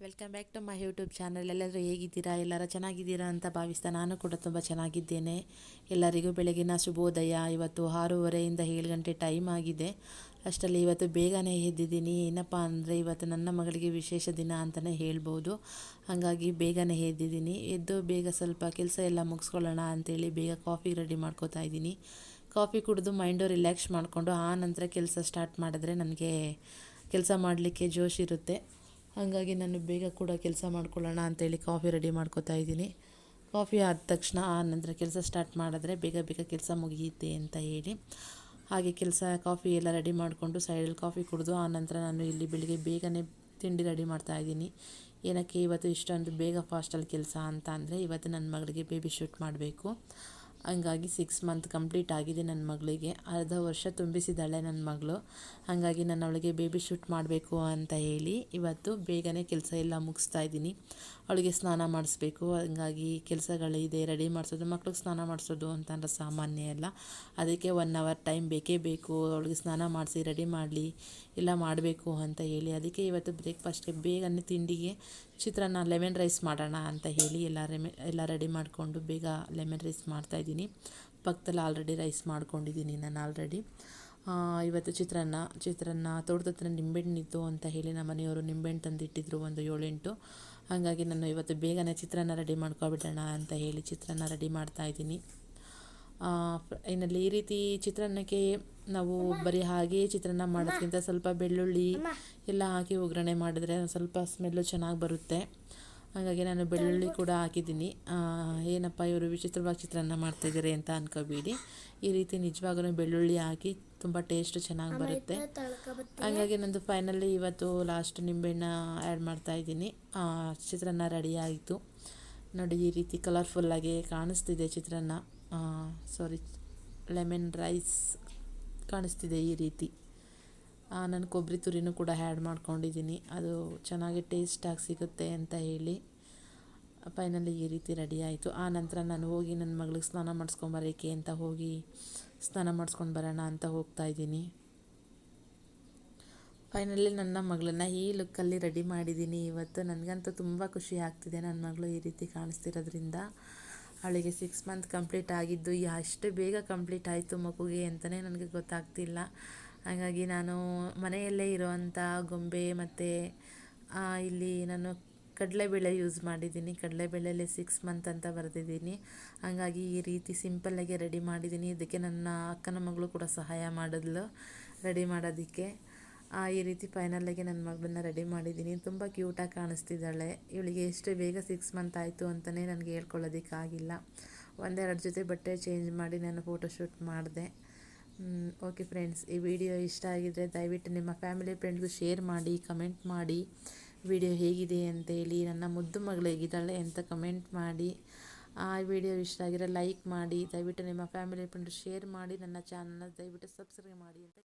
Welcome back to my YouTube channel ಎಲ್ಲರೂ ಹೇಗಿದ್ದೀರಾ? ಎಲ್ಲರ ಚೆನ್ನಾಗಿದ್ದೀರಾ ಅಂತ ಭಾವಿಸ್ತಾ ನಾನು ಕೂಡ ತುಂಬ ಚೆನ್ನಾಗಿದ್ದೇನೆ. ಎಲ್ಲರಿಗೂ ಬೆಳಗಿನ ಶುಭೋದಯ. ಇವತ್ತು ಆರೂವರೆಯಿಂದ ಏಳು ಗಂಟೆ ಟೈಮ್ ಆಗಿದೆ. ಅಷ್ಟರಲ್ಲಿ ಇವತ್ತು ಬೇಗನೆ ಎದ್ದಿದ್ದೀನಿ. ಏನಪ್ಪ ಅಂದರೆ ಇವತ್ತು ನನ್ನ ಮಗಳಿಗೆ ವಿಶೇಷ ದಿನ ಅಂತಲೇ ಹೇಳ್ಬೋದು. ಹಾಗಾಗಿ ಬೇಗನೆ ಎದ್ದಿದ್ದೀನಿ. ಎದ್ದು ಬೇಗ ಸ್ವಲ್ಪ ಕೆಲಸ ಎಲ್ಲ ಮುಗಿಸ್ಕೊಳ್ಳೋಣ ಅಂತೇಳಿ ಬೇಗ ಕಾಫಿ ರೆಡಿ ಮಾಡ್ಕೋತಾ ಇದ್ದೀನಿ. ಕಾಫಿ ಕುಡಿದು ಮೈಂಡು ರಿಲ್ಯಾಕ್ಸ್ ಮಾಡಿಕೊಂಡು ಆ ನಂತರ ಕೆಲಸ ಸ್ಟಾರ್ಟ್ ಮಾಡಿದ್ರೆ ನನಗೆ ಕೆಲಸ ಮಾಡಲಿಕ್ಕೆ ಜೋಶ್ ಇರುತ್ತೆ. ಹಾಗಾಗಿ ನಾನು ಬೇಗ ಕೂಡ ಕೆಲಸ ಮಾಡ್ಕೊಳ್ಳೋಣ ಅಂತೇಳಿ ಕಾಫಿ ರೆಡಿ ಮಾಡ್ಕೋತಾ ಇದ್ದೀನಿ. ಕಾಫಿ ಆದ ತಕ್ಷಣ ಆ ನಂತರ ಕೆಲಸ ಸ್ಟಾರ್ಟ್ ಮಾಡಿದ್ರೆ ಬೇಗ ಬೇಗ ಕೆಲಸ ಮುಗಿಯುತ್ತೆ ಅಂತ ಹೇಳಿ. ಹಾಗೆ ಕೆಲಸ ಕಾಫಿ ಎಲ್ಲ ರೆಡಿ ಮಾಡಿಕೊಂಡು ಸೈಡಲ್ಲಿ ಕಾಫಿ ಕುಡಿದು ಆ ನಂತರ ನಾನು ಇಲ್ಲಿ ಬೆಳಿಗ್ಗೆ ಬೇಗನೆ ತಿಂಡಿ ರೆಡಿ ಮಾಡ್ತಾ ಇದ್ದೀನಿ. ಏನಕ್ಕೆ ಇವತ್ತು ಇಷ್ಟೊಂದು ಬೇಗ ಫಾಸ್ಟಲ್ಲಿ ಕೆಲಸ ಅಂತ ಅಂದರೆ ಇವತ್ತು ನನ್ನ ಮಗಳಿಗೆ ಬೇಬಿ ಶೂಟ್ ಮಾಡಬೇಕು. ಹಂಗಾಗಿ ಸಿಕ್ಸ್ ಮಂತ್ ಕಂಪ್ಲೀಟ್ ಆಗಿದೆ ನನ್ನ ಮಗಳಿಗೆ. ಅರ್ಧ ವರ್ಷ ತುಂಬಿಸಿದ್ದಾಳೆ ನನ್ನ ಮಗಳು. ಹಾಗಾಗಿ ನಾನು ಅವಳಿಗೆ ಬೇಬಿ ಶೂಟ್ ಮಾಡಬೇಕು ಅಂತ ಹೇಳಿ ಇವತ್ತು ಬೇಗನೆ ಕೆಲಸ ಎಲ್ಲ ಮುಗಿಸ್ತಾ ಇದ್ದೀನಿ. ಅವಳಿಗೆ ಸ್ನಾನ ಮಾಡಿಸ್ಬೇಕು. ಹಂಗಾಗಿ ಕೆಲಸಗಳಿದೆ ರೆಡಿ ಮಾಡಿಸೋದು, ಮಕ್ಳಿಗೆ ಸ್ನಾನ ಮಾಡಿಸೋದು ಅಂತಂದ್ರೆ ಸಾಮಾನ್ಯ ಎಲ್ಲ. ಅದಕ್ಕೆ ಒನ್ ಅವರ್ ಟೈಮ್ ಬೇಕೇ ಬೇಕು. ಅವಳಿಗೆ ಸ್ನಾನ ಮಾಡಿಸಿ ರೆಡಿ ಮಾಡಲಿ, ಎಲ್ಲ ಮಾಡಬೇಕು ಅಂತ ಹೇಳಿ. ಅದಕ್ಕೆ ಇವತ್ತು ಬ್ರೇಕ್ಫಾಸ್ಟ್ಗೆ ಬೇಗನೆ ತಿಂಡಿಗೆ ಚಿತ್ರಾನ್ನ ಲೆಮನ್ ರೈಸ್ ಮಾಡೋಣ ಅಂತ ಹೇಳಿ ಎಲ್ಲ ರೆಮೆ ಎಲ್ಲ ರೆಡಿ ಮಾಡಿಕೊಂಡು ಬೇಗ ಲೆಮನ್ ರೈಸ್ ಮಾಡ್ತಾಯಿದ್ದೀನಿ ಪಕ್ಕದಲ್ಲಿ ಆಲ್ರೆಡಿ ರೈಸ್ ಮಾಡ್ಕೊಂಡಿದ್ದೀನಿ ನಾನು ಆಲ್ರೆಡಿ ಇವತ್ತು ಚಿತ್ರಾನ್ನ ಚಿತ್ರಾನ್ನ ತೋಟದ ಹತ್ರ ನಿಂಬೆಹಣ್ಣಿತ್ತು ಅಂತ ಹೇಳಿ ನಮ್ಮ ಮನೆಯವರು ನಿಂಬೆಹಣ್ಣು ತಂದಿಟ್ಟಿದ್ರು ಒಂದು ಏಳೆಂಟು. ಹಾಗಾಗಿ ನಾನು ಇವತ್ತು ಬೇಗನೆ ಚಿತ್ರಾನ್ನ ರೆಡಿ ಮಾಡ್ಕೊಬಿಡೋಣ ಅಂತ ಹೇಳಿ ಚಿತ್ರಾನ್ನ ರೆಡಿ ಮಾಡ್ತಾಯಿದ್ದೀನಿ ಇನ್ನಲ್ಲಿ ಈ ರೀತಿ ಚಿತ್ರಾನ್ನಕ್ಕೆ ನಾವು ಬರೀ ಹಾಗೆ ಚಿತ್ರಾನ್ನ ಮಾಡೋದ್ಕಿಂತ ಸ್ವಲ್ಪ ಬೆಳ್ಳುಳ್ಳಿ ಎಲ್ಲ ಹಾಕಿ ಒಗ್ಗರಣೆ ಮಾಡಿದ್ರೆ ಸ್ವಲ್ಪ ಸ್ಮೆಲ್ಲು ಚೆನ್ನಾಗಿ ಬರುತ್ತೆ. ಹಾಗಾಗಿ ನಾನು ಬೆಳ್ಳುಳ್ಳಿ ಕೂಡ ಹಾಕಿದ್ದೀನಿ. ಏನಪ್ಪ ಇವರು ವಿಚಿತ್ರವಾಗಿ ಚಿತ್ರಾನ್ನ ಮಾಡ್ತಾಯಿದ್ದಾರೆ ಅಂತ ಅನ್ಕೋಬೇಡಿ. ಈ ರೀತಿ ನಿಜವಾಗೂ ಬೆಳ್ಳುಳ್ಳಿ ಹಾಕಿ ತುಂಬ ಟೇಸ್ಟ್ ಚೆನ್ನಾಗಿ ಬರುತ್ತೆ. ಹಾಗಾಗಿ ನಂದು ಫೈನಲಿ ಇವತ್ತು ಲಾಸ್ಟ್ ನಿಂಬೆಹಣ್ಣ ಆ್ಯಡ್ ಮಾಡ್ತಾಯಿದ್ದೀನಿ ಚಿತ್ರಾನ್ನ ರೆಡಿ ಆಯಿತು. ನೋಡಿ ಈ ರೀತಿ ಕಲರ್ಫುಲ್ಲಾಗಿ ಕಾಣಿಸ್ತಿದೆ ಚಿತ್ರಾನ್ನ. ಸಾರಿ ಲೆಮನ್ ರೈಸ್ ಕಾಣಿಸ್ತಿದೆ ಈ ರೀತಿ. ನಾನು ಕೊಬ್ಬರಿ ತುರಿನೂ ಕೂಡ ಆ್ಯಡ್ ಮಾಡ್ಕೊಂಡಿದ್ದೀನಿ ಅದು ಚೆನ್ನಾಗಿ ಟೇಸ್ಟಾಗಿ ಸಿಗುತ್ತೆ ಅಂತ ಹೇಳಿ. ಫೈನಲಿ ಈ ರೀತಿ ರೆಡಿ ಆಯಿತು. ಆ ನಂತರ ನಾನು ಹೋಗಿ ನನ್ನ ಮಗಳಿಗೆ ಸ್ನಾನ ಮಾಡಿಸ್ಕೊಂಬರೋಕ್ಕೆ ಅಂತ ಹೋಗಿ ಸ್ನಾನ ಮಾಡಿಸ್ಕೊಂಡು ಬರೋಣ ಅಂತ ಹೋಗ್ತಾ ಇದ್ದೀನಿ. ಫೈನಲಿ ನನ್ನ ಮಗಳನ್ನ ಈ ಲುಕ್ಕಲ್ಲಿ ರೆಡಿ ಮಾಡಿದ್ದೀನಿ ಇವತ್ತು ನನಗಂತೂ ತುಂಬ ಖುಷಿ ಆಗ್ತಿದೆ ನನ್ನ ಮಗಳು ಈ ರೀತಿ ಕಾಣಿಸ್ತಿರೋದ್ರಿಂದ. ಅವಳಿಗೆ ಸಿಕ್ಸ್ ಮಂತ್ ಕಂಪ್ಲೀಟ್ ಆಗಿದ್ದು, ಎಷ್ಟು ಬೇಗ ಕಂಪ್ಲೀಟ್ ಆಯಿತು ಮಗುಗೆ ಅಂತಲೇ ನನಗೆ ಗೊತ್ತಾಗ್ತಿಲ್ಲ. ಹಾಗಾಗಿ ನಾನು ಮನೆಯಲ್ಲೇ ಇರುವಂಥ ಗೊಂಬೆ ಮತ್ತು ಇಲ್ಲಿ ನಾನು ಕಡಲೆಬೇಳೆ ಯೂಸ್ ಮಾಡಿದ್ದೀನಿ. ಕಡಲೆಬೇಳೆಯಲ್ಲಿ ಸಿಕ್ಸ್ ಮಂತ್ ಅಂತ ಬರೆದಿದ್ದೀನಿ. ಹಾಗಾಗಿ ಈ ರೀತಿ ಸಿಂಪಲ್ಲಾಗಿ ರೆಡಿ ಮಾಡಿದ್ದೀನಿ. ಇದಕ್ಕೆ ನನ್ನ ಅಕ್ಕನ ಮಗಳು ಕೂಡ ಸಹಾಯ ಮಾಡಿದ್ಲು ರೆಡಿ ಮಾಡೋದಕ್ಕೆ. ಈ ರೀತಿ ಫೈನಲ್ಲಾಗಿ ನನ್ನ ಮಗಳನ್ನ ರೆಡಿ ಮಾಡಿದ್ದೀನಿ. ತುಂಬ ಕ್ಯೂಟಾಗಿ ಕಾಣಿಸ್ತಿದ್ದಾಳೆ. ಇವಳಿಗೆ ಎಷ್ಟು ಬೇಗ ಸಿಕ್ಸ್ ಮಂತ್ ಆಯಿತು ಅಂತಲೇ ನನಗೆ ಹೇಳ್ಕೊಳ್ಳೋದಕ್ಕಾಗಿಲ್ಲ. ಒಂದೆರಡು ಜೊತೆ ಬಟ್ಟೆ ಚೇಂಜ್ ಮಾಡಿ ನಾನು ಫೋಟೋಶೂಟ್ ಮಾಡಿದೆ. ಓಕೆ ಫ್ರೆಂಡ್ಸ್ ಈ ವಿಡಿಯೋ ಇಷ್ಟ ಆಗಿದ್ದರೆ ದಯವಿಟ್ಟು ನಿಮ್ಮ ಫ್ಯಾಮಿಲಿ ಫ್ರೆಂಡ್ಗೂ ಶೇರ್ ಮಾಡಿ ಕಮೆಂಟ್ ಮಾಡಿ. ವಿಡಿಯೋ ಹೇಗಿದೆ ಅಂತೇಳಿ ನನ್ನ ಮುದ್ದು ಮಗಳು ಹೇಗಿದ್ದಾಳೆ ಅಂತ ಕಮೆಂಟ್ ಮಾಡಿ. ಆ ವಿಡಿಯೋ ಇಷ್ಟ ಆಗಿರೋ ಲೈಕ್ ಮಾಡಿ. ದಯವಿಟ್ಟು ನಿಮ್ಮ ಫ್ಯಾಮಿಲಿ ಫ್ರೆಂಡ್ ಶೇರ್ ಮಾಡಿ. ನನ್ನ ಚಾನಲ್ನ ದಯವಿಟ್ಟು ಸಬ್ಸ್ಕ್ರೈಬ್ ಮಾಡಿ ಅಂತ